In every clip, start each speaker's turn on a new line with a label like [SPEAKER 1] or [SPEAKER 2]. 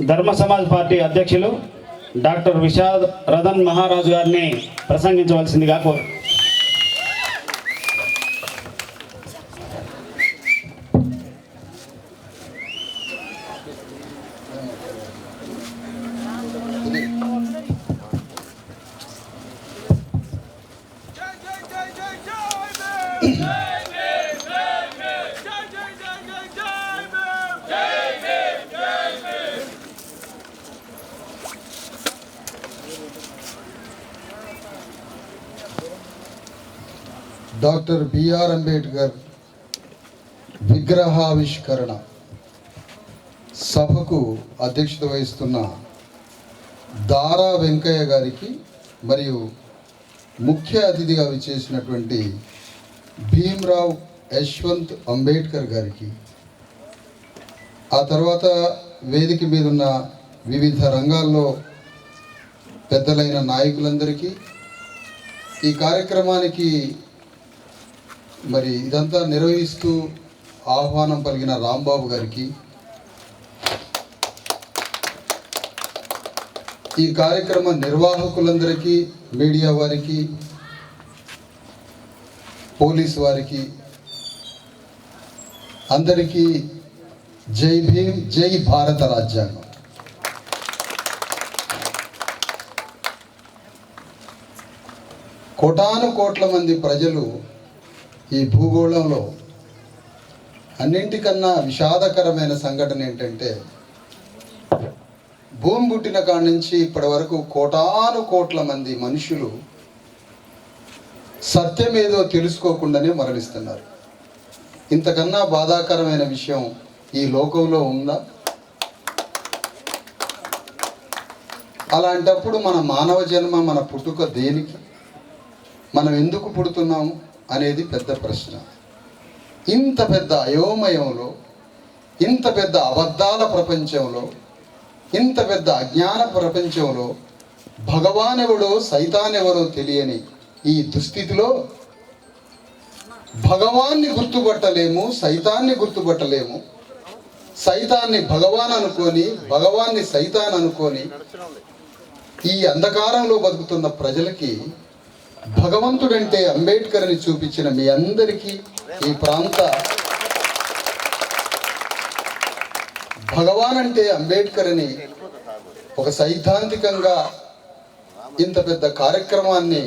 [SPEAKER 1] ధర్మ సమాజ్ పార్టీ అధ్యక్షులు డాక్టర్ విషాద్ రతన్ మహారాజు గారిని ప్రసంగించవలసిందిగా కోరు
[SPEAKER 2] జై జై జై జై జై భీమ్ జై జై జై జై జై భీమ్ జై భీమ్ జై భీమ్
[SPEAKER 3] డాక్టర్ బిఆర్ అంబేద్కర్ విగ్రహావిష్కరణ సభకు అధ్యక్షత వహిస్తున్న దారా వెంకయ్య గారికి మరియు ముఖ్య అతిథిగా విచ్చేసినటువంటి భీమ్రావ్ యశ్వంత్ అంబేద్కర్ గారికి ఆ తర్వాత వేదిక మీద ఉన్న వివిధ రంగాల్లో పెద్దలైన నాయకులందరికీ ఈ కార్యక్రమానికి మరి ఇదంతా నిర్వహిస్తూ ఆహ్వానం పలికిన రాంబాబు గారికి ఈ కార్యక్రమ నిర్వాహకులందరికీ మీడియా వారికి పోలీస్ వారికి అందరికీ జై భీమ్ జై భారత రాజ్యాంగం. కోటాను కోట్ల మంది ప్రజలు ఈ భూగోళంలో అన్నింటికన్నా విషాదకరమైన సంఘటన ఏంటంటే భూమి పుట్టిన కాడ నుంచి ఇప్పటి వరకు కోటాను కోట్ల మంది మనుషులు సత్యం ఏదో తెలుసుకోకుండానే మరణిస్తున్నారు. ఇంతకన్నా బాధాకరమైన విషయం ఈ లోకంలో ఉందా? అలాంటప్పుడు మన మానవ జన్మ మన పుట్టుక దేనికి? మనం ఎందుకు పుడుతున్నాము? అనేది పెద్ద ప్రశ్న. ఇంత పెద్ద అయోమయంలో ఇంత పెద్ద అబద్ధాల ప్రపంచంలో ఇంత పెద్ద అజ్ఞాన ప్రపంచంలో భగవాన్ ఎవడో సైతాన్ ఎవరో తెలియని ఈ దుస్థితిలో భగవాన్ని గుర్తుపట్టలేము సైతాన్ని గుర్తుపట్టలేము. సైతాన్ని భగవాన్ అనుకొని భగవాన్ని సైతాన్ అనుకొని ఈ అంధకారంలో బతుకుతున్న ప్రజలకి భగవంతుడంటే అంబేద్కర్ అని చూపించిన మీ అందరికీ ఈ ప్రాంత భగవాన్ అంటే అంబేద్కర్ అని ఒక సైద్ధాంతికంగా ఇంత పెద్ద కార్యక్రమాన్ని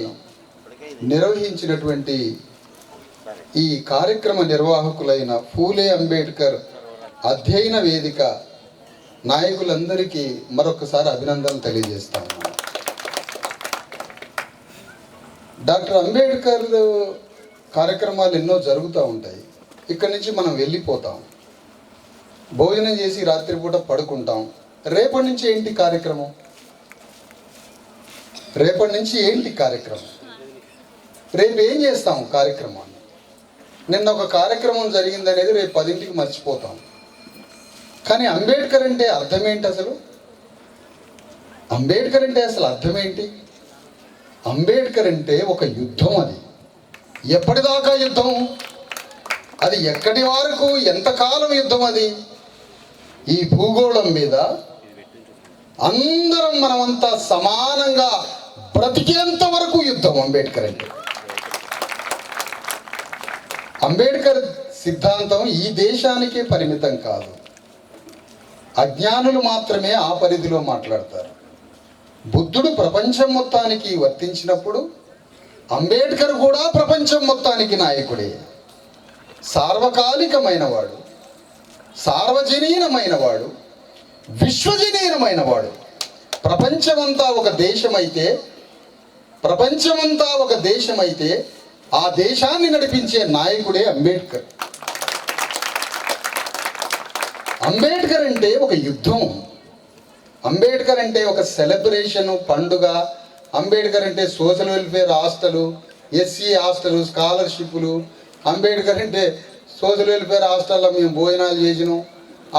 [SPEAKER 3] నిర్వహించినటువంటి ఈ కార్యక్రమ నిర్వాహకులైన ఫూలే అంబేద్కర్ అధ్యయన వేదిక నాయకులందరికీ మరొకసారి అభినందనలు తెలియజేస్తాను. డాక్టర్ అంబేద్కర్ కార్యక్రమాలు ఎన్నో జరుగుతూ ఉంటాయి. ఇక్కడి నుంచి మనం వెళ్ళిపోతాం. భోజనం చేసి రాత్రిపూట పడుకుంటాం. రేపటి నుంచి ఏంటి కార్యక్రమం? రేపటి నుంచి ఏంటి కార్యక్రమం? రేపు ఏం చేస్తాం కార్యక్రమాన్ని? నిన్న ఒక కార్యక్రమం జరిగింది అనేది రేపు పదింటికి మర్చిపోతాం. కానీ అంబేద్కర్ అంటే అర్థం ఏంటి అసలు? అంబేద్కర్ అంటే అసలు అర్థం ఏంటి? అంబేద్కర్ అంటే ఒక యుద్ధం అది. ఎప్పటిదాకా యుద్ధం? అది ఎక్కడి వరకు? ఎంతకాలం యుద్ధం అది? ఈ భూగోళం మీద అందరం మనమంతా సమానంగా బ్రతికేంత వరకు యుద్ధం అంబేద్కర్ అంటే? అంబేద్కర్ సిద్ధాంతం ఈ దేశానికే పరిమితం కాదు. అజ్ఞానులు మాత్రమే ఆ పరిధిలో మాట్లాడతారు. బుద్ధుడు ప్రపంచం మొత్తానికి వర్తించినప్పుడు అంబేద్కర్ కూడా ప్రపంచం మొత్తానికి నాయకుడే. సార్వకాలికమైనవాడు సార్వజనీనమైనవాడు విశ్వజనీనమైనవాడు. ప్రపంచమంతా ఒక దేశమైతే ప్రపంచమంతా ఒక దేశమైతే ఆ దేశాన్ని నడిపించే నాయకుడే అంబేద్కర్. అంబేద్కర్ అంటే ఒక యుద్ధం. అంబేద్కర్ అంటే ఒక సెలబ్రేషన్ పండుగ. అంబేద్కర్ అంటే social welfare hostel SC hostel స్కాలర్షిప్లు అంబేద్కర్ అంటే సోషల్ వెల్ఫేర్ హాస్టల్లో మేము భోజనాలు చేసినాం.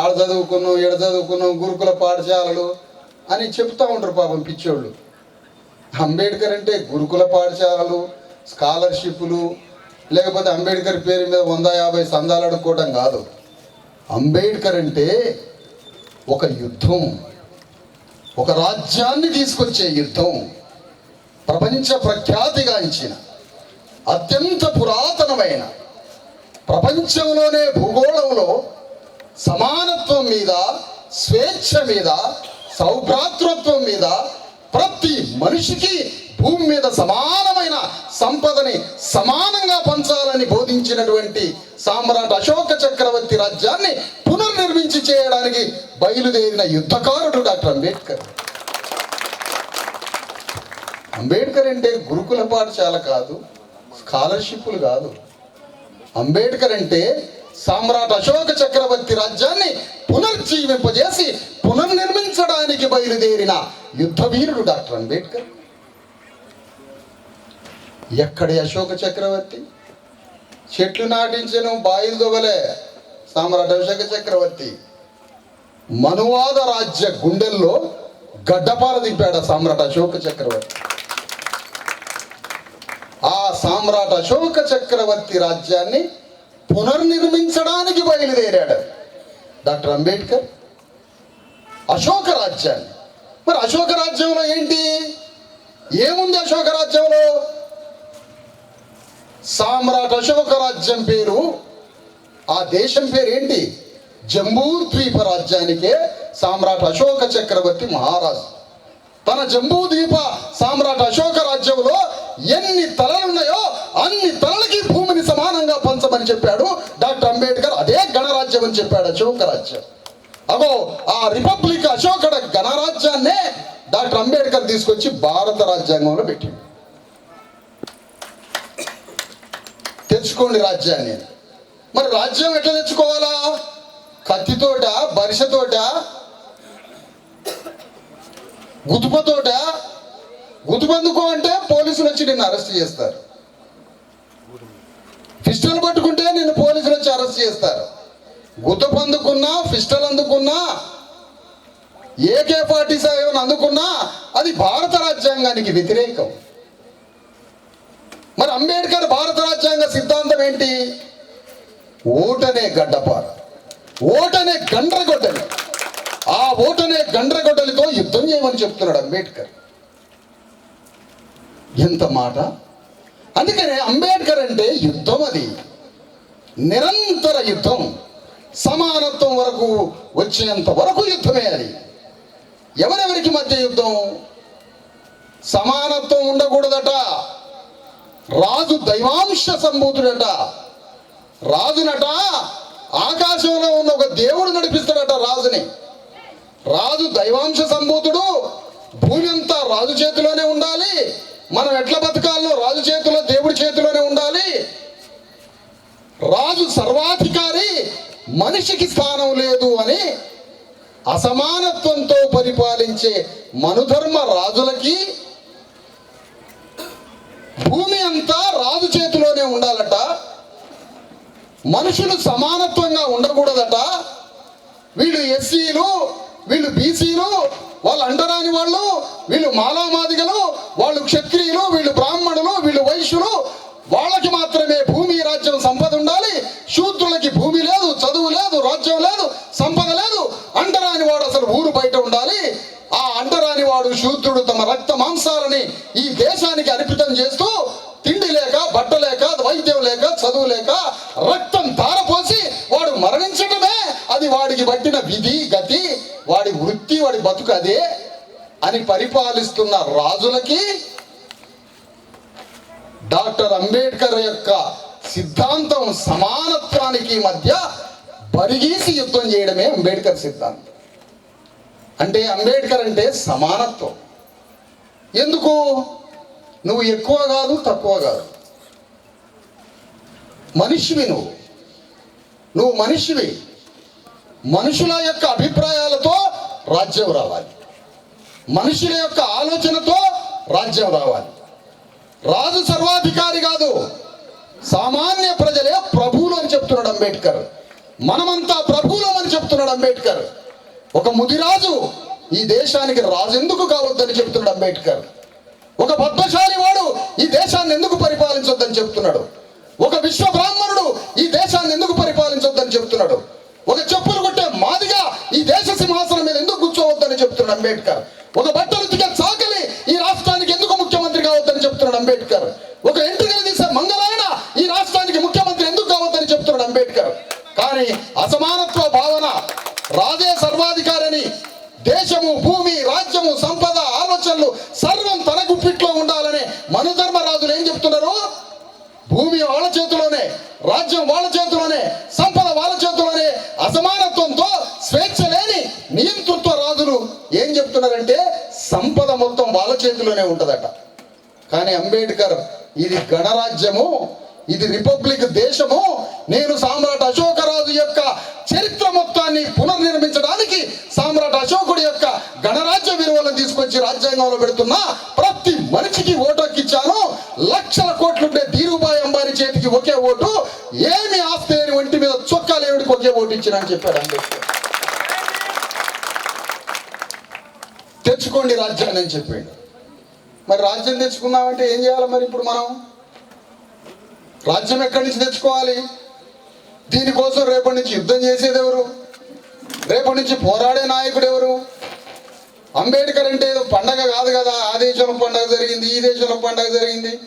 [SPEAKER 3] ఆడ చదువుకున్నాం ఎడ చదువుకున్నాం గురుకుల పాఠశాలలు అని చెప్తా ఉంటారు పాపం పిచ్చోళ్ళు. అంబేద్కర్ అంటే గురుకుల పాఠశాలలు స్కాలర్షిప్లు లేకపోతే అంబేద్కర్ పేరు మీద వంద యాభై సందాలు అడుక్కోవడం కాదు. అంబేద్కర్ అంటే ఒక యుద్ధం. ఒక రాజ్యాన్ని తీసుకొచ్చే యుద్ధం ప్రపంచ ప్రఖ్యాతిగా ఇచ్చిన అత్యంత పురాతనమైన ప్రపంచంలోనే భూగోళంలో సమానత్వం మీద స్వేచ్ఛ మీద సౌభ్రాతృత్వం మీద ప్రతి మనిషికి భూమి మీద సమానమైన సంపదని సమానంగా పంచాలని బోధించినటువంటి సామ్రాట్ అశోక చక్రవర్తి రాజ్యాన్ని పునర్నిర్మించి చేయడానికి బయలుదేరిన యుద్ధకారుడు డాక్టర్ అంబేద్కర్. అంబేద్కర్ అంటే గురుకుల పాఠశాల కాదు స్కాలర్షిప్లు కాదు. అంబేద్కర్ అంటే సామ్రాట్ అశోక చక్రవర్తి రాజ్యాన్ని పునర్జీవింపజేసి పునర్నిర్మించడానికి బయలుదేరిన యుద్ధవీరుడు డాక్టర్ అంబేద్కర్. ఎక్కడ అశోక చక్రవర్తి? చెట్లు నాటించను బాయిలు దొవలే సామ్రాట్ అశోక చక్రవర్తి. మనువాద రాజ్య గుండెల్లో గడ్డపార దింపాడు ఆ సామ్రాట్ అశోక చక్రవర్తి. ఆ సామ్రాట్ అశోక చక్రవర్తి రాజ్యాన్ని పునర్నిర్మించడానికి బయలుదేరాడు డాక్టర్ అంబేద్కర్. అశోక రాజ్యాన్ని. మరి అశోక రాజ్యంలో ఏంటి? ఏముంది అశోక రాజ్యంలో? సామ్రాట్ అశోక రాజ్యం పేరు. ఆ దేశం పేరు ఏంటి జంబూ ద్వీప రాజ్యానికే సామ్రాట్ అశోక చక్రవర్తి మహారాజు. తన జంబూ ద్వీప సామ్రాట్ అశోక రాజ్యంలో ఎన్ని తలలున్నాయో అన్ని తలలకి భూమిని సమానంగా పంచమని చెప్పాడు డాక్టర్ అంబేద్కర్. అదే గణరాజ్యం అని చెప్పాడు అశోక రాజ్యం. అగో ఆ రిపబ్లిక్ అశోకడ గణరాజ్యాన్నే డాక్టర్ అంబేద్కర్ తీసుకొచ్చి భారత రాజ్యాంగంలో పెట్టింది తెచ్చుకోండి రాజ్యాన్ని. మరి రాజ్యం ఎట్లా తెచ్చుకోవాలా? కత్తితోట బరిసతోట? గుతుపతోట? గుతుబందుకో అంటే పోలీసులు వచ్చి నిన్ను అరెస్ట్ చేస్తారు. పిస్టల్ పట్టుకుంటే నిన్ను పోలీసులు వచ్చి అరెస్ట్ చేస్తారు. గుతపు అందుకున్నా పిస్టల్ అందుకున్నా ఏకే ఫార్టీ సెవెన్ అందుకున్నా అది భారత రాజ్యాంగానికి వ్యతిరేకం. మరి అంబేద్కర్ భారత రాజ్యాంగ సిద్ధాంతం ఏంటి? ఓటనే గడ్డపార. ఓటనే గండ్రగొడ్డలి. ఆ ఓటనే గండ్రగొడ్డలితో యుద్ధం చేయమని చెప్తున్నాడు అంబేద్కర్. ఎంత మాట? అందుకనే అంబేద్కర్ అంటే యుద్ధం అది. నిరంతర యుద్ధం. సమానత్వం వరకు వచ్చేంత వరకు యుద్ధమే అది. ఎవరెవరికి మధ్య యుద్ధం? సమానత్వం ఉండకూడదట. రాజు దైవాంశ సంభూతుడట. రాజునట ఆకాశంలో ఉన్న ఒక దేవుడు నడిపిస్తాడట రాజుని. రాజు దైవాంశ సంభూతుడు. భూమి అంతా రాజు చేతిలోనే ఉండాలి. మనం ఎట్ల బతకాలో రాజు చేతిలో దేవుడి చేతిలోనే ఉండాలి. రాజు సర్వాధికారి మనిషికి స్థానం లేదు అని అసమానత్వంతో పరిపాలించే మనుధర్మ రాజులకి భూమి అంతా రాజు చేతిలోనే ఉండాలట. మనుషులు సమానత్వంగా ఉండకూడదట. వీళ్ళు ఎస్సీలు వీళ్ళు బీసీలు వాళ్ళు అంటరాని వాళ్ళు వీళ్ళు మాలామాదిగలు వాళ్ళు క్షత్రియులు వీళ్ళు బ్రాహ్మణులు వీళ్ళు వైశ్యులు. వాళ్ళకి మాత్రమే భూమి రాజ్యం సంపద ఉండాలి. శూద్రులకి భూమి లేదు చదువు లేదు రాజ్యం లేదు సంపద లేదు. అంటరాని వాడు అసలు ఊరు బయట ఉండాలి. ఆ అంటరాని వాడు శూద్రుడు తమ రక్త మాంసాలని ఈ దేశానికి అర్పితం చేస్తూ తిండి లేక బట్ట లేక వైద్యం లేక చదువు లేక రక్తం ధారపోసి వాడు మరణించడమే అది వాడికి పట్టిన విధి గతి వాడి వృత్తి వాడి బతుకు అదే అని పరిపాలిస్తున్న రాజులకి డాక్టర్ అంబేద్కర్ యొక్క సిద్ధాంతం సమానత్వానికి మధ్య బరిగీసి యుద్ధం చేయడమే అంబేద్కర్ సిద్ధాంతం. అంటే అంబేద్కర్ అంటే సమానత్వం. ఎందుకు? నువ్వు ఎక్కువ కాదు తక్కువ కాదు. మనిషివి నువ్వు. నువ్వు మనిషివి. మనుషుల యొక్క అభిప్రాయాలతో రాజ్యం రావాలి. మనుషుల యొక్క ఆలోచనతో రాజ్యం రావాలి. రాజు సర్వాధికారి కాదు. సామాన్య ప్రజలే ప్రభువులు అని చెప్తున్నాడు అంబేద్కర్. మనమంతా ప్రభువులం అని చెప్తున్నాడు అంబేద్కర్. ఒక ముదిరాజు ఈ దేశానికి రాజు ఎందుకు కావద్దని చెప్తున్నాడు అంబేద్కర్. ఒక పద్మశాలి వాడు ఈ దేశాన్ని ఎందుకు పరిపాలించొద్దని చెప్తున్నాడు? ఒక విశ్వ బ్రాహ్మణుడు ఈ దేశాన్ని ఎందుకు పరిపాలించొద్దని చెప్తున్నాడు? ఒక చెప్పులు కొట్టే మాదిగా ఈ దేశ సింహాసనం మీద ఎందుకు కూర్చోవద్దని చెప్తున్నాడు అంబేద్కర్? ఒక బట్టలు ఉతికే చాకలి ఈ రాష్ట్రానికి ఎందుకు ముఖ్యమంత్రి కావద్దని చెప్తున్నాడు అంబేద్కర్? ఒక ఎంట్రీలు తీసే మంగళాయన ఈ రాష్ట్రానికి ముఖ్యమంత్రి ఎందుకు కావద్దని చెప్తున్నాడు అంబేద్కర్? కానీ అసమానత్వ భావన రాజే ఉండాలని దేశము భూమి రాజ్యము సంపద ఆలోచనలు సర్వం తన గుప్పిట్లో ఉండాలని మనుధర్మరాజులు ఏం చెప్తున్నారు? భూమి వాళ్ళ చేతిలోనే రాజ్యం వాళ్ళ చేతిలోనే సంపద వాళ్ళ చేతిలోనే అసమానత్వంతో స్వేచ్ఛ లేని నియంతృత్వ రాజులు ఏం చెప్తున్నారంటే సంపద మొత్తం వాళ్ళ చేతిలోనే ఉంటుందట. కానీ అంబేద్కర్ ఇది గణరాజ్యము ఇది రిపబ్లిక్ దేశము నేను సామ్రాట్ అశోకరాజు యొక్క చరిత్ర మొత్తాన్ని పునర్నిర్మించడానికి సామ్రాట్ అశోకుడి యొక్క గణరాజ్య విలువలను తీసుకొచ్చి రాజ్యాంగంలో పెడుతున్నా ప్రతి మనిషికి ఓటు ఇచ్చాను. లక్షల కోట్లుంటే ధీరుభాయ్ అంబానీ చేతికి ఒకే ఓటు. ఏమి ఆస్తి లేని ఒంటి మీద చొక్కాలేవుడికి ఒకే ఓటు ఇచ్చిన అని చెప్పాడు అంబేద్కర్. తెచ్చుకోండి రాజ్యాన్ని అని చెప్పాడు. మరి రాజ్యం తెచ్చుకున్నామంటే ఏం చేయాలి మరి ఇప్పుడు మనం? రాజ్యం ఎక్కడి నుంచి తెచ్చుకోవాలి? దీనికోసం రేపటి నుంచి యుద్ధం చేసేది ఎవరు రేపటి నుంచి పోరాడే నాయకుడు ఎవరు? అంబేద్కర్ అంటే ఏదో పండగ కాదు కదా. ఆ దేశంలో పండగ జరిగింది ఈ దేశంలో పండగ జరిగింది.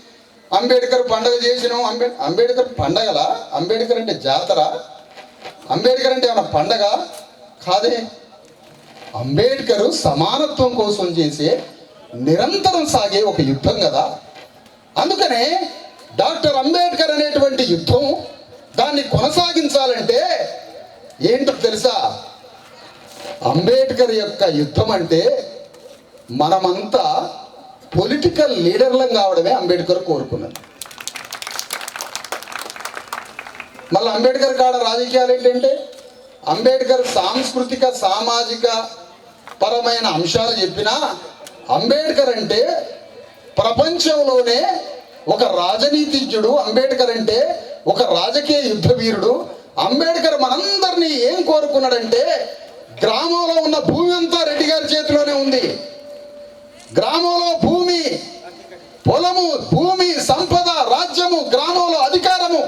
[SPEAKER 3] అంబేద్కర్ పండగ చేసినాం. అంబే అంబేద్కర్ పండగలా? అంబేద్కర్ అంటే జాతర? అంబేద్కర్ అంటే ఏమైనా పండగ? కాదే. అంబేద్కర్ సమానత్వం కోసం చేసే నిరంతరం సాగే ఒక యుద్ధం కదా. అందుకనే డాక్టర్ అంబేద్కర్ అనేటువంటి యుద్ధం దాన్ని కొనసాగించాలంటే ఏంటో తెలుసా? అంబేద్కర్ యొక్క యుద్ధం అంటే మనమంతా పొలిటికల్ లీడర్లం కావడమే అంబేద్కర్ కోరుకున్నది. మళ్ళీ అంబేద్కర్ కాడ రాజకీయాలు ఏంటంటే అంబేద్కర్ సాంస్కృతిక సామాజిక పరమైన అంశాలు చెప్పినా అంబేద్కర్ అంటే ప్రపంచంలోనే ఒక రాజనీతిజ్ఞుడు అంబేద్కర్ అంటే ఒక రాజకీయ యుద్ధ వీరుడు. అంబేద్కర్ మనందరినీ ఏం కోరుకున్నాడంటే గ్రామంలో ఉన్న భూమి అంతా రెడ్డి గారి చేతిలోనే ఉంది. గ్రామంలో భూమి పొలము భూమి సంపద రాజ్యము గ్రామంలో అధికారము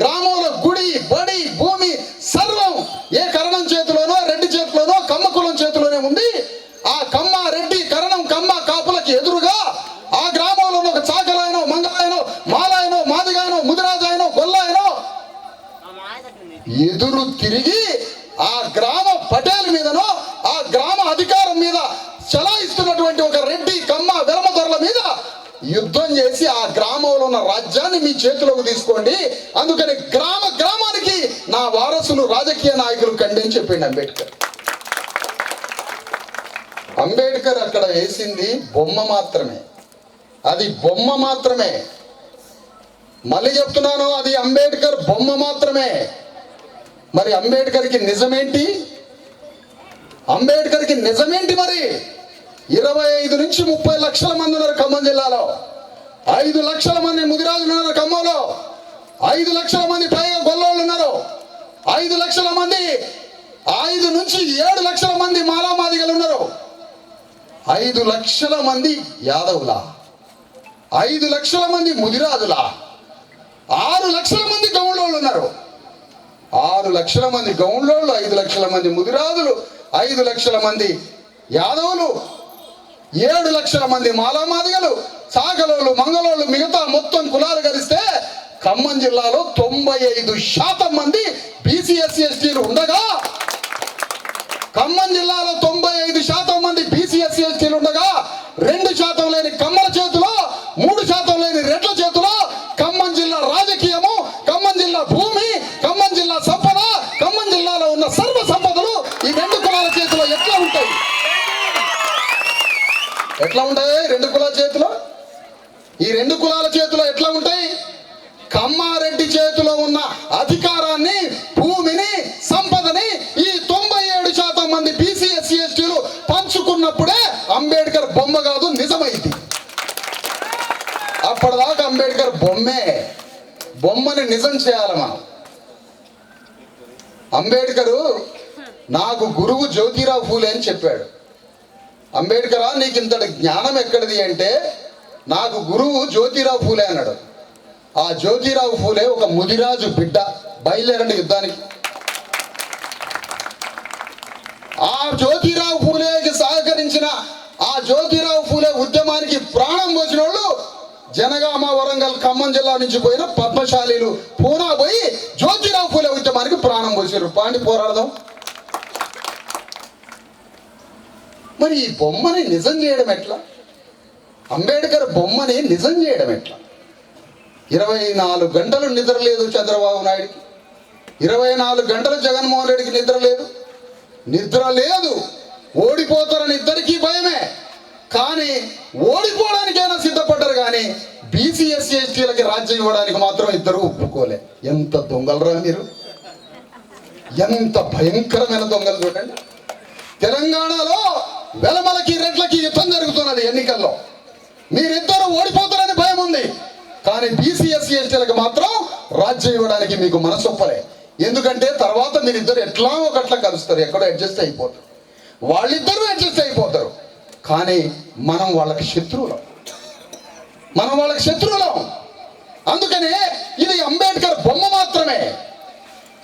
[SPEAKER 3] గ్రామంలో గుడి బడి భూమి సర్వం ఏ కరణం చేతిలోనో రెడ్డి చేతిలోనో కమ్మ కులం చేతిలోనే ఉంది. ఆ కమ్మ రెడ్డి కరణం కమ్మ కాపులకి ఎదురుగా ఆ గ్రామంలో ఒక చాకలాయనో మంగళాయనో మాలాయనో మాదిగాయనో ముదిరాజాయనో గొల్లాయనో ఎదురు తిరిగి ఆ గ్రామ పటేల్ మీదనో ఆ గ్రామ అధికారం మీద చలాయిస్తున్నటువంటి ఒక రెడ్డి కమ్మ వెలమదొరల మీద యుద్ధం చేసి ఆ గ్రామంలో ఉన్న రాజ్యాన్ని మీ చేతిలోకి తీసుకోండి. అందుకని గ్రామ గ్రామానికి నా వారసులు రాజకీయ నాయకులు కండి అని చెప్పిండు అంబేద్కర్. అంబేద్కర్ అక్కడ వేసింది బొమ్మ మాత్రమే. అది బొమ్మ మాత్రమే. మళ్ళీ చెప్తున్నాను అది అంబేద్కర్ బొమ్మ మాత్రమే. మరి అంబేద్కర్కి నిజమేంటి? అంబేద్కర్కి నిజమేంటి మరి? ఇరవై ఐదు నుంచి ముప్పై లక్షల మంది ఉన్నారు ఖమ్మం జిల్లాలో. ఐదు లక్షల మంది ముదిరాజులు ఉన్నారు ఖమ్మంలో. ఐదు లక్షల మంది పైగా గొల్లోళ్ళు ఉన్నారు. ఐదు లక్షల మంది ఐదు నుంచి ఏడు లక్షల మంది మాలామాదిగలు ఉన్నారు. ఐదు లక్షల మంది యాదవుల? ఐదు లక్షల మంది ముదిరాజుల? ఆరు లక్షల మంది గౌండ్లోళ్ళు ఉన్నారు. ఆరు లక్షల మంది గౌండ్లోళ్ళు ఐదు లక్షల మంది ముదిరాజులు ఐదు లక్షల మంది యాదవులు ఏడు లక్షల మంది మాలామాదిగలు సాగలోళ్ళు మంగళోళ్ళు మిగతా మొత్తం కులాలు కలిస్తే ఖమ్మం జిల్లాలో తొంభై ఐదు శాతం మంది బీసీఎస్సీ ఎస్టీలు ఉండగా ఖమ్మం జిల్లాలో తొంభై ఐదు శాతం మంది బీసీఎస్సీ ఎస్టీలు ఉండగా రెండు శాతం లేని కమ్మల చేతిలో మూడు శాతం లేని రెడ్ల చేతిలో ఖమ్మం జిల్లా రాజకీయము ఖమ్మం జిల్లా భూమి ఖమ్మం జిల్లా సంపద ఖమ్మం జిల్లాలో ఉన్న సర్వ సంపదలు ఈ రెండు కులాల చేతిలో ఎట్లా ఉంటాయి ఎట్లా ఉంటాయి? రెండు కులాల చేతిలో? ఈ రెండు కులాల చేతిలో ఎట్లా ఉంటాయి? కమ్మారెడ్డి చేతిలో ఉన్న అధికారాన్ని భూమిని సంపదని ఈ తొంభై ఏడు శాతం మంది బీసీ ఎస్సీ ఎస్టీలు పంచుకున్నప్పుడే అంబేద్కర్ బొమ్మ కాదు నిజమైంది. అప్పటిదాకా అంబేద్కర్ బొమ్మే. బొమ్మని నిజం చేయాలి మనం అంబేద్కరు నాకు గురువు జ్యోతిరావు ఫూలే అని చెప్పాడు. అంబేద్కరా నీకు ఇంతటి జ్ఞానం ఎక్కడిది అంటే నాకు గురువు జ్యోతిరావు ఫూలే అన్నాడు. ఆ జ్యోతిరావు ఫూలే ఒక ముదిరాజు బిడ్డ బయలుదేరండి యుద్ధానికి. ఆ జ్యోతిరావు ఫూలేకి సహకరించిన ఆ జ్యోతిరావు ఫూలే ఉద్యమానికి ప్రాణం పోసిన వాళ్ళు జనగామ వరంగల్ ఖమ్మం జిల్లా నుంచి పోయిన పద్మశాలీలు పూనా పోయి జ్యోతిరావు ఫూలే ఉద్యమానికి ప్రాణం పోసారు పాండి పోరాడదాం. మరి ఈ బొమ్మని నిజం చేయడం ఎట్లా? అంబేద్కర్ బొమ్మని నిజం చేయడం ఎట్లా? ఇరవై నాలుగు గంటలు నిద్ర లేదు చంద్రబాబు నాయుడికి. ఇరవై నాలుగు గంటలు జగన్మోహన్ రెడ్డికి నిద్ర లేదు. నిద్ర లేదు. ఓడిపోతారని ఇద్దరికీ భయమే. కానీ ఓడిపోవడానికైనా సిద్ధపడ్డారు కానీ బీసీఎస్సీ ఎస్టీలకి రాజ్యం ఇవ్వడానికి మాత్రం ఇద్దరు ఒప్పుకోలే. ఎంత దొంగలరా మీరు? ఎంత భయంకరమైన దొంగలు చూడండి. తెలంగాణలో వెలమలకి రెడ్లకి యుద్ధం జరుగుతున్నది ఎన్నికల్లో. మీరిద్దరు ఓడిపోతారని భయం ఉంది. కానీ బీసీ ఎస్సీ ఎస్టీలకు మాత్రం రాజ్యం ఇవ్వడానికి మీకు మనసొప్పలే. ఎందుకంటే తర్వాత మీరిద్దరు ఎట్లా ఒకట్లా కలుస్తారు ఎక్కడో అడ్జస్ట్ అయిపోతారు. వాళ్ళిద్దరూ అడ్జస్ట్ అయిపోతారు. కానీ మనం వాళ్ళకి శత్రువులం. మనం వాళ్ళకి శత్రువులం. అందుకనే ఇది అంబేద్కర్ బొమ్మ మాత్రమే.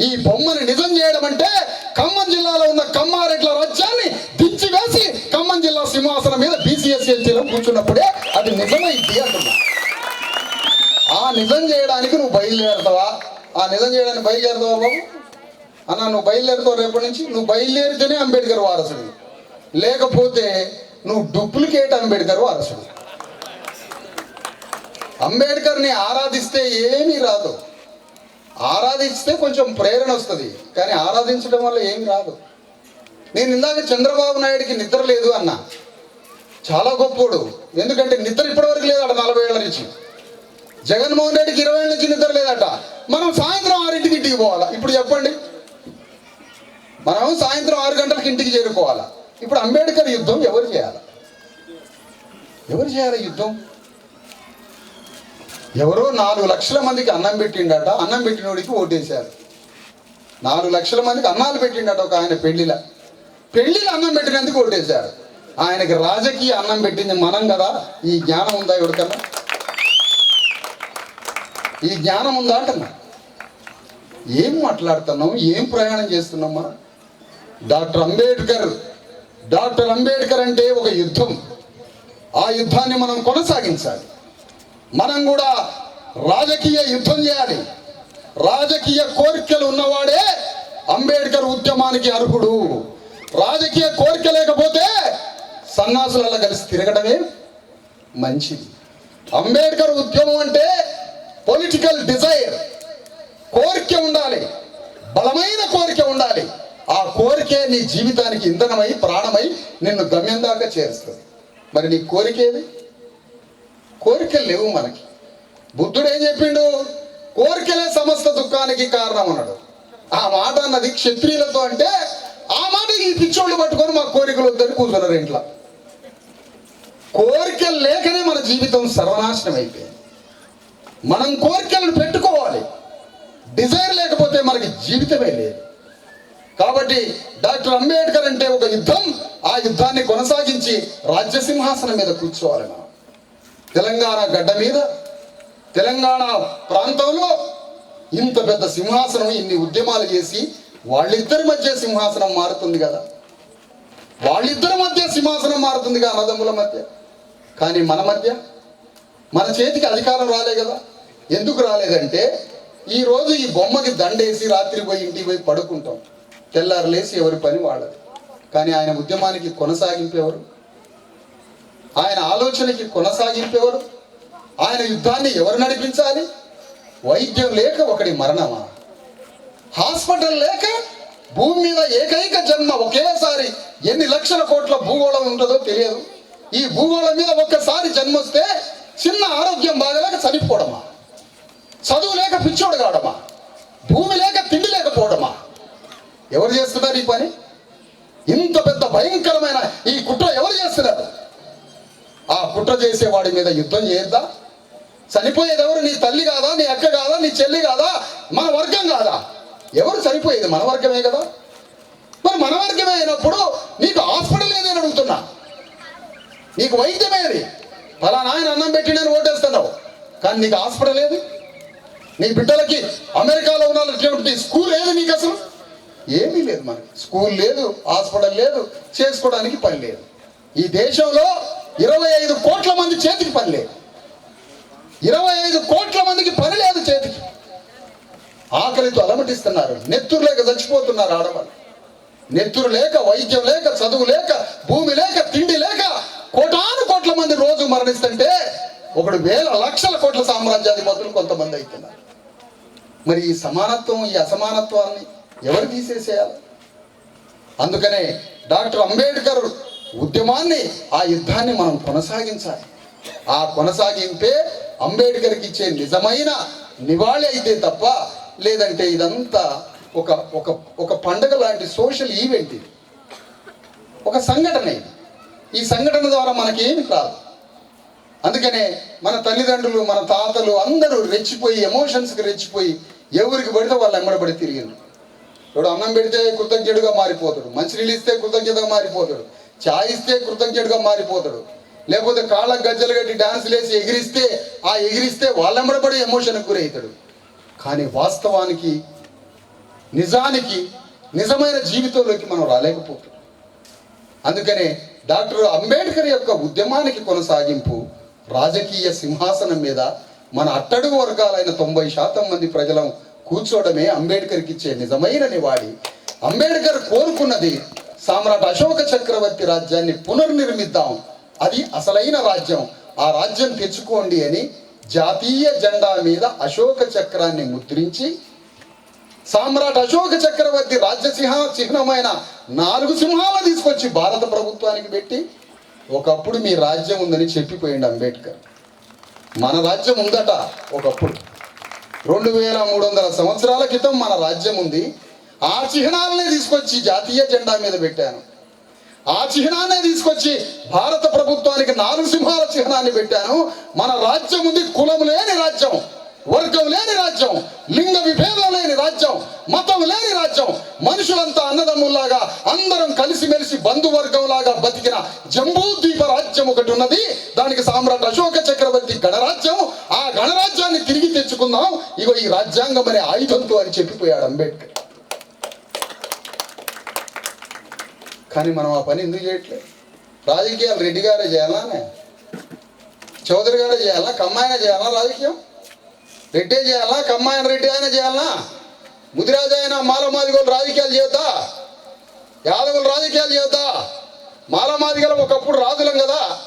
[SPEAKER 3] ఈ బొమ్మని నిజం చేయడం అంటే ఖమ్మం జిల్లాలో ఉన్న కమ్మారెడ్ల రాజ్యాన్ని దించి వేసి ఖమ్మం జిల్లా సింహాసనం మీద బీసీఎస్ఎల్టీలో కూర్చున్నప్పుడే అది నిజమైంది అంటున్నా. ఆ నిజం చేయడానికి నువ్వు బయలుదేరుతావా? ఆ నిజం చేయడానికి బయలుదేరుతావా బాబు? అన్న నువ్వు బయలుదేరుతావు రేపటి నుంచి? నువ్వు బయలుదేరితేనే అంబేద్కర్ వారసుడు. లేకపోతే నువ్వు డూప్లికేట్ అంబేద్కర్ వారసుడు. అంబేద్కర్ని ఆరాధిస్తే ఏమీ రాదు. ఆరాధిస్తే కొంచెం ప్రేరణ వస్తుంది కానీ ఆరాధించడం వల్ల ఏమి రాదు. నేను ఇందాక చంద్రబాబు నాయుడికి నిద్ర లేదు అన్న. చాలా గొప్పోడు. ఎందుకంటే నిద్ర ఇప్పటివరకు లేదట నలభై ఏళ్ళ నుంచి. జగన్మోహన్ రెడ్డికి ఇరవై ఏళ్ళ నుంచి నిద్ర లేదట. మనం సాయంత్రం ఆరింటికి ఇంటికి పోవాలా? ఇప్పుడు చెప్పండి. మనం సాయంత్రం ఆరు గంటలకు ఇంటికి చేరుకోవాలా? ఇప్పుడు అంబేద్కర్ యుద్ధం ఎవరు చేయాలి? ఎవరు చేయాలి యుద్ధం? ఎవరో నాలుగు లక్షల మందికి అన్నం పెట్టిండట అన్నం పెట్టినోడికి ఓటేశారు. నాలుగు లక్షల మందికి అన్నాలు పెట్టిండట ఒక ఆయన పెళ్ళిల. పెళ్ళిలో అన్నం పెట్టినందుకు ఓటేశారు. ఆయనకి రాజకీయ అన్నం పెట్టింది మనం కదా ఈ జ్ఞానం ఉందా ఎవరికన్నా? ఈ జ్ఞానం ఉందా అంటున్నా? ఏం మాట్లాడుతున్నాం ఏం ప్రయాణం చేస్తున్నాం మనం? డాక్టర్ అంబేద్కర్ డాక్టర్ అంబేద్కర్ అంటే ఒక యుద్ధం. ఆ యుద్ధాన్ని మనం కొనసాగించాలి. మనం కూడా రాజకీయ యుద్ధం చేయాలి. రాజకీయ కోరికలు ఉన్నవాడే అంబేద్కర్ ఉద్యమానికి అర్హుడు. రాజకీయ కోరిక లేకపోతే సన్నాసులలో కలిసి తిరగడమే మంచిది. అంబేద్కర్ ఉద్యమం అంటే పొలిటికల్ డిజైర్ కోరిక ఉండాలి. బలమైన కోరిక ఉండాలి. ఆ కోరికే నీ జీవితానికి ఇంధనమై ప్రాణమై నిన్ను గమ్యం దాకా చేరుస్తుంది. మరి నీ కోరికేది కోరికలు లేవు మనకి. బుద్ధుడు ఏం చెప్పిండు? కోరికలే సమస్త దుఃఖానికి కారణం అన్నాడు ఆ మాట అన్నది క్షత్రియులతో అంటే ఆ మాట ఈ పిచ్చోళ్ళు పట్టుకొని మా కోరికలు వద్దని కూర్చున్నారు ఇంట్లో. కోరికలు లేకనే మన జీవితం సర్వనాశనం అయిపోయింది మనం కోరికలను పెట్టుకోవాలి. డిజైర్ లేకపోతే మనకి జీవితమే లేదు. కాబట్టి డాక్టర్ అంబేద్కర్ అంటే ఒక యుద్ధం ఆ యుద్ధాన్ని కొనసాగించి రాజ్యసింహాసనం మీద కూర్చోవాలి మనం తెలంగాణ గడ్డ మీద తెలంగాణ ప్రాంతంలో ఇంత పెద్ద సింహాసనం ఇన్ని ఉద్యమాలు చేసి వాళ్ళిద్దరి మధ్య సింహాసనం మారుతుంది కదా. వాళ్ళిద్దరి మధ్య సింహాసనం మారుతుంది కదా అన్నదమ్ముల మధ్య. కానీ మన మధ్య మన చేతికి అధికారం రాలే కదా. ఎందుకు రాలేదంటే ఈరోజు ఈ బొమ్మకి దండేసి రాత్రి పోయి ఇంటికి పోయి పడుకుంటాం. తెల్లారు లేసి ఎవరి పని వాళ్ళది. కానీ ఆయన ఉద్యమానికి కొనసాగింపేవారు ఆయన ఆలోచనకి కొనసాగింపేవారు ఆయన యుద్ధాన్ని ఎవరు నడిపించాలి? వైద్యం లేక ఒకడి మరణమా? హాస్పిటల్ లేక భూమి మీద ఏకైక జన్మ ఒకేసారి ఎన్ని లక్షల కోట్ల భూగోళం ఉంటుందో తెలియదు. ఈ భూగోళం మీద ఒక్కసారి జన్మ వస్తే చిన్న ఆరోగ్యం బాగలేక చనిపోవడమా? చదువు లేక పిచ్చోడు కావడమా? భూమి లేక తిండి లేకపోవడమా? ఎవరు చేస్తున్నారు ఈ పని? ఇంత పెద్ద భయంకరమైన ఈ కుట్ర కుట్ర చేసే వాడి మీద యుద్ధం చేద్దా చనిపోయేది ఎవరు నీ తల్లి కాదా? నీ అక్క కాదా? నీ చెల్లి కాదా? మన వర్గం కాదా? ఎవరు చనిపోయేది? మన వర్గమే కదా? మరి మన వర్గమే అయినప్పుడు నీకు హాస్పిటల్ ఏదని అడుగుతున్నా? నీకు వైద్యమేది ఫలానా ఆయన అన్నం పెట్టినని ఓటేస్తున్నావు. కానీ నీకు హాస్పిటల్ ఏది? నీ బిడ్డలకి అమెరికాలో ఉన్నటువంటి స్కూల్ ఏది నీకు అసలు? ఏమీ లేదు మనకి స్కూల్ లేదు హాస్పిటల్ లేదు చేసుకోవడానికి పని లేదు. ఈ దేశంలో ఇరవై ఐదు కోట్ల మంది చేతికి పని లేదు. ఇరవై ఐదు కోట్ల మందికి పని లేదు చేతికి. ఆకలితో అలమటిస్తున్నారు. నెత్తురు లేక చచ్చిపోతున్నారు ఆడవాళ్ళు. నెత్తురు లేక వైద్యం లేక చదువు లేక భూమి లేక తిండి లేక కోటాను కోట్ల మంది రోజు మరణిస్తుంటే ఒకడు వేల లక్షల కోట్ల సామ్రాజ్యాధిపతులు కొంతమంది అవుతున్నారు మరి ఈ సమానత్వం ఈ అసమానత్వాన్ని ఎవరు తీసేసేయాలి? అందుకనే డాక్టర్ అంబేద్కర్ ఉద్యమాన్ని ఆ యుద్ధాన్ని మనం కొనసాగించాలి. ఆ కొనసాగింపే అంబేద్కర్కి ఇచ్చే నిజమైన నివాళి అయితే తప్ప లేదంటే ఇదంతా ఒక ఒక ఒక పండగ లాంటి సోషల్ ఈవెంట్ ఇది. ఒక సంఘటన ఇది. ఈ సంఘటన ద్వారా మనకేమి కాదు. రాదు అందుకనే మన తల్లిదండ్రులు మన తాతలు అందరూ రెచ్చిపోయి ఎమోషన్స్కి రెచ్చిపోయి ఎవరికి పడితే వాళ్ళు ఎమ్మడబడి తిరిగిండ్రు ఇప్పుడు అన్నం పెడితే కృతజ్ఞుడుగా మారిపోతాడు. మంచినీళ్ళు ఇస్తే కృతజ్ఞతగా మారిపోతాడు. చాయిస్తే కృతజ్ఞుడిగా మారిపోతాడు. లేకపోతే కాళ్ళకు గజ్జలు కట్టి డాన్స్ లేసి ఎగిరిస్తే ఆ ఎగిరిస్తే వాళ్ళెంబడబడి ఎమోషన్కి గురవుతాడు. కానీ వాస్తవానికి నిజానికి నిజమైన జీవితంలోకి మనం రాలేకపోతాం. అందుకనే డాక్టర్ అంబేద్కర్ యొక్క ఉద్యమానికి కొనసాగింపు రాజకీయ సింహాసనం మీద మన అట్టడుగు వర్గాలైన తొంభై శాతం మంది ప్రజలం కూర్చోవడమే అంబేద్కర్కి ఇచ్చే నిజమైన నివాడి అంబేద్కర్ కోరుకున్నది సామ్రాట్ అశోక చక్రవర్తి రాజ్యాన్ని పునర్నిర్మిద్దాం. అది అసలైన రాజ్యం. ఆ రాజ్యం తెచ్చుకోండి అని జాతీయ జెండా మీద అశోక చక్రాన్ని ముద్రించి సామ్రాట్ అశోక చక్రవర్తి రాజ్యసింహ చిహ్నమైన నాలుగు సింహాలను తీసుకొచ్చి భారత ప్రభుత్వానికి పెట్టి ఒకప్పుడు మీ రాజ్యం ఉందని చెప్పిపోయింది అంబేద్కర్. మన రాజ్యం ఉందట ఒకప్పుడు. రెండు వేల మూడు వందల సంవత్సరాల క్రితం మన రాజ్యం ఉంది. ఆ చిహ్నాలనే తీసుకొచ్చి జాతీయ జెండా మీద పెట్టాను. ఆ చిహ్నాన్ని తీసుకొచ్చి భారత ప్రభుత్వానికి నాలుగు సింహాల చిహ్నాన్ని పెట్టాను. మన రాజ్యం ఉంది కులం లేని రాజ్యం వర్గం లేని రాజ్యం లింగ విభేదం లేని రాజ్యం మతం లేని రాజ్యం. మనుషులంతా అన్నదమ్ముల్లాగా అందరం కలిసిమెలిసి బంధువర్గంలాగా బతికిన జంబూద్వీప రాజ్యం ఒకటి ఉన్నది. దానికి సామ్రాట్ అశోక చక్రవర్తి గణరాజ్యం. ఆ గణరాజ్యాన్ని తిరిగి తెచ్చుకుందాం. ఇగో ఈ రాజ్యాంగం అనే ఆయుధంతో అని చెప్పిపోయాడు అంబేద్కర్. కానీ మనం ఆ పని ఎందుకు చేయట్లేదు? రాజకీయాలు రెడ్డి గారే చేయాలా చౌదరి గారే చేయాలా? కమ్మాయన చేయాలా రాజకీయం? రెడ్డే చేయాలా? కమ్మాయన రెడ్డి ఆయన చేయాలా? ముదిరాజు ఆయన మాలమాదిగోలు రాజకీయాలు చేద్దా? యాదవులు రాజకీయాలు చేద్దా? మాలమాదిగల ఒకప్పుడు రాజులం కదా?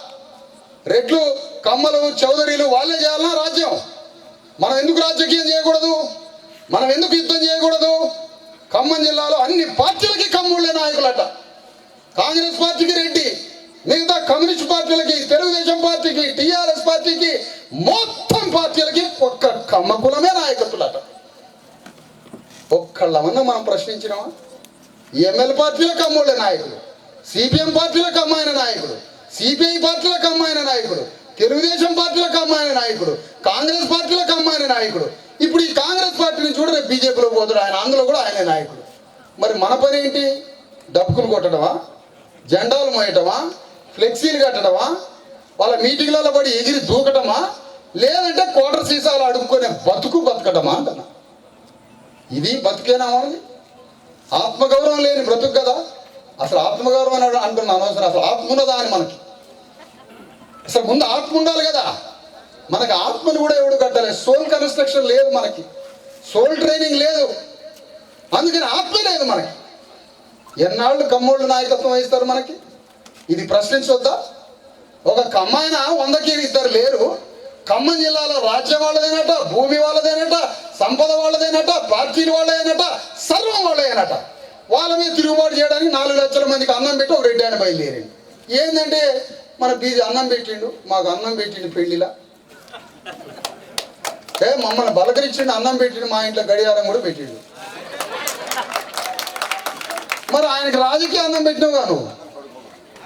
[SPEAKER 3] రెడ్లు కమ్మలు చౌదరీలు వాళ్ళే చేయాలన్నా రాజ్యం? మనం ఎందుకు రాజకీయం చేయకూడదు? మనం ఎందుకు యుద్ధం చేయకూడదు? ఖమ్మం జిల్లాలో అన్ని పార్టీలకి కమ్ముళ్ళే నాయకులట. కాంగ్రెస్ పార్టీకి రెడ్డి మిగతా కమ్యూనిస్ట్ పార్టీలకి తెలుగుదేశం పార్టీకి టిఆర్ఎస్ పార్టీకి మొత్తం పార్టీలకి ఒక్క కమ్మ కులమే నాయకత్తులట ఒక్కళ్ళమన్నా మనం ప్రశ్నించినామా? ఎంఎల్ పార్టీలకు కమ్మోళ్ళ నాయకుడు సిపిఎం పార్టీలకు అమ్మాయిన నాయకుడు సిపిఐ పార్టీలకు అమ్మాయిన నాయకుడు తెలుగుదేశం పార్టీలకు అమ్మాయిన నాయకుడు కాంగ్రెస్ పార్టీలకు అమ్మాయిన నాయకుడు ఇప్పుడు ఈ కాంగ్రెస్ పార్టీని చూడ రేపు బీజేపీలో పోతాడు ఆయన అందులో కూడా ఆయనే నాయకుడు మరి మన పని ఏంటి? డబ్బుకులు కొట్టడమా? జెండాలు మోయటమా? ఫ్లెక్సీలు కట్టడమా? వాళ్ళ మీటింగ్లలో పడి ఎగిరి దూకటమా? లేదంటే కోటర్ సీసాలు అడుక్కునే బతుకు బతకటమా అంటున్నా. ఇది బతికేనా మనది ఆత్మగౌరవం లేని బ్రతుకు కదా. అసలు ఆత్మగౌరవం అని అంటున్నాను అసలు అసలు ఆత్మ ఉన్నదా అని మనకి? అసలు ముందు ఆత్మ ఉండాలి కదా. మనకి ఆత్మను కూడా ఎవడు కట్టాలి సోల్ కన్స్ట్రక్షన్ లేదు మనకి. సోల్ ట్రైనింగ్ లేదు. అందుకని ఆత్మ లేదు మనకి. ఎన్నాళ్ళు కమ్మోళ్ళు నాయకత్వం వహిస్తారు మనకి? ఇది ప్రశ్నించొద్దా? ఒక కమ్మాయన వందకి ఇద్దరు లేరు. ఖమ్మం జిల్లాలో రాజ్యం వాళ్ళదేనట భూమి వాళ్ళదేనట సంపద వాళ్ళదేనట పార్టీలు వాళ్ళదేనట సర్వం వాళ్ళదేనట వాళ్ళ మీద తిరుగుబాటు చేయడానికి నాలుగు లక్షల మందికి అన్నం పెట్టి ఒక రెడ్డి ఆయన బయలుదేరిండు. ఏంటంటే మన బీజీ అన్నం పెట్టిండు? మాకు అన్నం పెట్టిండు పెళ్ళిలా. ఏ మమ్మల్ని బలకరించిండు అన్నం పెట్టిండు మా ఇంట్లో గడియారం కూడా పెట్టిండు. మరి ఆయనకు రాజకీయ అన్నం పెట్టినావుగా నువ్వు?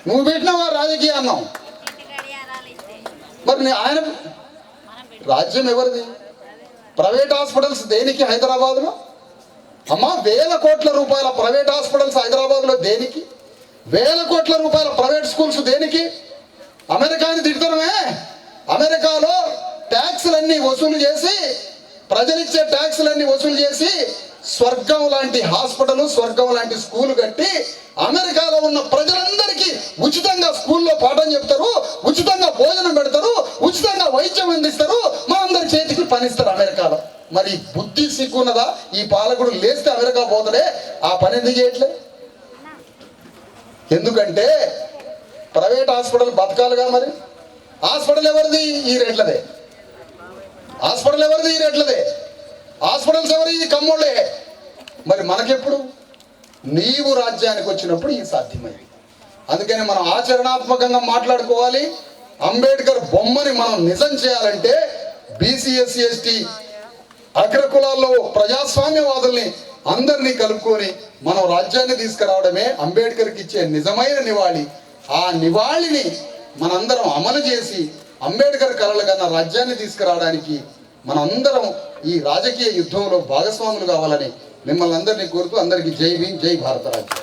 [SPEAKER 3] నువ్వు పెట్టినావా రాజకీయ అన్నం మరి ఆయన రాజ్యం ఎవరిది? ప్రైవేట్ హాస్పిటల్స్ దేనికి హైదరాబాద్లో? అమ్మా వేల కోట్ల రూపాయల ప్రైవేట్ హాస్పిటల్స్ హైదరాబాద్లో దేనికి? వేల కోట్ల రూపాయల ప్రైవేట్ స్కూల్స్ దేనికి? అమెరికాని తిడతామే అమెరికాలో ట్యాక్స్లన్నీ వసూలు చేసి ప్రజలిచ్చే ట్యాక్స్లన్నీ వసూలు చేసి స్వర్గం లాంటి హాస్పిటల్ స్వర్గం లాంటి స్కూల్ కట్టి అమెరికాలో ఉన్న ప్రజలందరికీ ఉచితంగా స్కూల్లో పాఠం చెప్తారు ఉచితంగా భోజనం పెడతారు ఉచితంగా వైద్యం అందిస్తారు. మా అందరి చేతికి పనిస్తారు అమెరికాలో. మరి బుద్ధి సిగ్గున్నదా? ఈ పాలకుడు లేస్తే అమెరికా పోతలే ఆ పని ఎందుకు చేయట్లే? ఎందుకంటే ప్రైవేట్ హాస్పిటల్ బతకాలిగా మరి. హాస్పిటల్ ఎవరిది? ఈ రేట్లదే. హాస్పిటల్ ఎవరిది? ఈ రేట్లదే. హాస్పిటల్స్ ఎవరు ఈ కమ్మోళ్ళే. మరి మనకెప్పుడు? నీవు రాజ్యానికి వచ్చినప్పుడు ఇది సాధ్యమైంది. అందుకని మనం ఆచరణాత్మకంగా మాట్లాడుకోవాలి. అంబేద్కర్ బొమ్మని మనం నిజం చేయాలంటే బీసీఎస్సీ ఎస్టీ అగ్రకులాల్లో ప్రజాస్వామ్యవాదుల్ని అందరినీ కలుపుకొని మనం రాజ్యాన్ని తీసుకురావడమే అంబేద్కర్కి ఇచ్చే నిజమైన నివాళి. ఆ నివాళిని మనందరం అమలు చేసి అంబేద్కర్ కలలు కన్నా రాజ్యాన్ని తీసుకురావడానికి మనందరం ఈ రాజకీయ యుద్ధంలో భాగస్వాములు కావాలని మిమ్మల్ని అందరినీ కోరుతూ అందరికీ జై భీం జై భారత రాజ్యం.